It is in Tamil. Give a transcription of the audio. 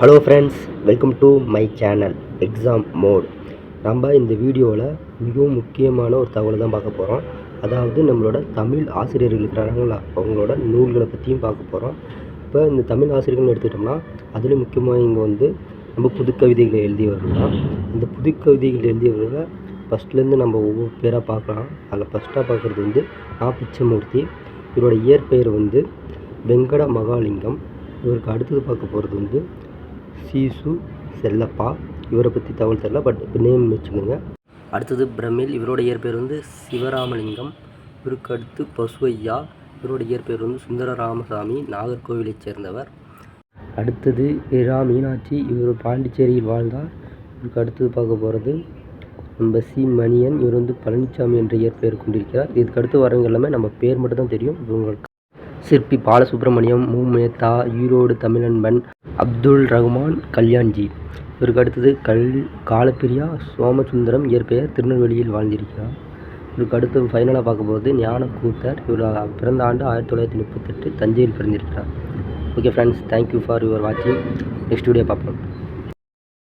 Hello friends welcome to my channel exam mode நம்ம இந்த வீடியோவில் மிகவும் முக்கியமான ஒரு தகவலை தான் பார்க்க போகிறோம் அதாவது நம்மளோட தமிழ் ஆசிரியர்கள் இருக்கிறாங்களா அவங்களோட நூல்களை பற்றியும் பார்க்க போகிறோம் இப்போ இந்த தமிழ் ஆசிரியர்கள்னு எடுத்துக்கிட்டோம்னா அதுலேயும் முக்கியமாக இங்கே வந்து நம்ம புதுக்கவிதைகளை எழுதியவர்கள் தான். இந்த புதுக்கவிதைகள் எழுதியவர்களை ஃபஸ்ட்லேருந்து நம்ம ஒவ்வொரு பேராக பார்க்கலாம். அதில் ஃபஸ்ட்டாக பார்க்குறது வந்து நா பிச்சமூர்த்தி இவரோட இயற்பெயர் வந்து வெங்கட மகாலிங்கம் இவருக்கு அடுத்தது பார்க்க போகிறது வந்து சீசு செல்லப்பா இவரை பற்றி தகவல் தெரில பட் நேம் வச்சுக்கோங்க. அடுத்தது பிரமிழ் இவரோட இயற்பெயர் வந்து சிவராமலிங்கம் இவருக்கு அடுத்து பசுவையா இவரோட இயற்பெயர் வந்து சுந்தர ராமசாமி நாகர்கோவிலைச் சேர்ந்தவர். அடுத்தது இரா மீனாட்சி இவர் பாண்டிச்சேரியில் வாழ்ந்தார். இவருக்கு அடுத்தது பார்க்க போகிறது நம்ம சி மணியன் இவர் வந்து பழனிசாமி என்ற இயற்பெயர் கொண்டிருக்கிறார். இதுக்கு அடுத்து வரவங்க எல்லாமே நம்ம பேர் மட்டும் தான் தெரியும். இவங்களுக்கு சிற்பி பாலசுப்ரமணியம் மு. மேத்தா ஈரோடு தமிழன்பன் அப்துல் ரஹ்மான் கல்யாண்ஜி. இவருக்கு அடுத்தது கல் காலப்பிரியா சோமசுந்தரம் இயற்பெயர் திருநெல்வேலியில் வாழ்ந்திருக்கிறார். இவருக்கு அடுத்து ஃபைனலாக பார்க்க போகிறது இவர் பிறந்த ஆண்டு ஆயிரத்தி தொள்ளாயிரத்தி முப்பத்தெட்டு தஞ்சையில் பிறந்திருக்கிறார். Okay friends thank you for your வாட்சிங் நெக்ஸ்ட் வீடியோ பார்ப்போம்.